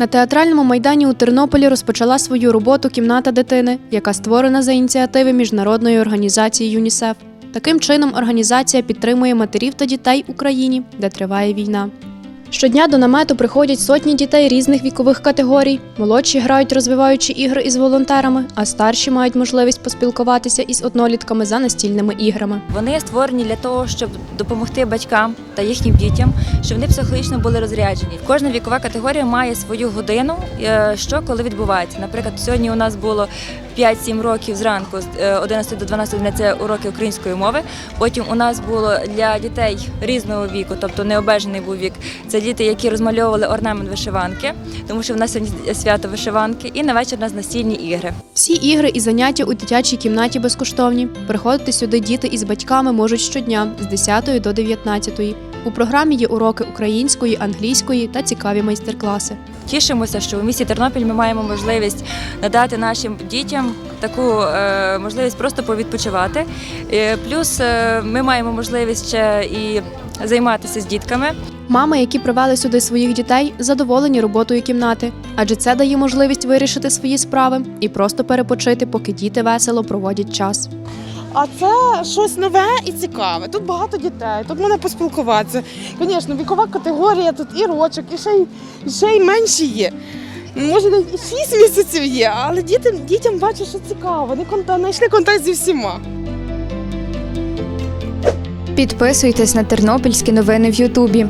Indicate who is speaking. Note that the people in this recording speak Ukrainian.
Speaker 1: На театральному майдані у Тернополі розпочала свою роботу кімната дитини, яка створена за ініціативи міжнародної організації ЮНІСЕФ. Таким чином, організація підтримує матерів та дітей в Україні, де триває війна. Щодня до намету приходять сотні дітей різних вікових категорій. Молодші грають розвиваючі ігри із волонтерами, а старші мають можливість поспілкуватися із однолітками за настільними іграми.
Speaker 2: Вони створені для того, щоб допомогти батькам та їхнім дітям, щоб вони психологічно були розряджені. Кожна вікова категорія має свою годину, е, що коли відбувається. Наприклад, сьогодні у нас було 5-7 років зранку з е, 11 до 12 години це уроки української мови. Потім у нас було для дітей різного віку, тобто необмежений був вік. Це діти, які розмальовували орнамент вишиванки, тому що в нас сьогодні свято вишиванки, і на вечір у нас настільні ігри.
Speaker 1: Всі ігри і заняття у дитячій кімнаті безкоштовні. Приходити сюди діти із батьками можуть щодня з 10 до 19. У програмі є уроки української, англійської та цікаві майстер-класи.
Speaker 2: Тішимося, що у місті Тернопіль ми маємо можливість надати нашим дітям таку е, можливість просто повідпочивати. Е, плюс е, ми маємо можливість ще і займатися з дітками.
Speaker 1: Мами, які привели сюди своїх дітей, задоволені роботою кімнати, адже це дає можливість вирішити свої справи і просто перепочити, поки діти весело проводять час.
Speaker 3: А це щось нове і цікаве. Тут багато дітей, тут можна поспілкуватися. Звісно, вікова категорія, тут і рочок, і ще й, і ще й менші є. Може, навіть і 6 місяців є, але дітям, дітям бачу, що цікаво. Вони контакт, знайшли контакт зі всіма.
Speaker 4: Підписуйтесь на тернопільські новини в Ютубі.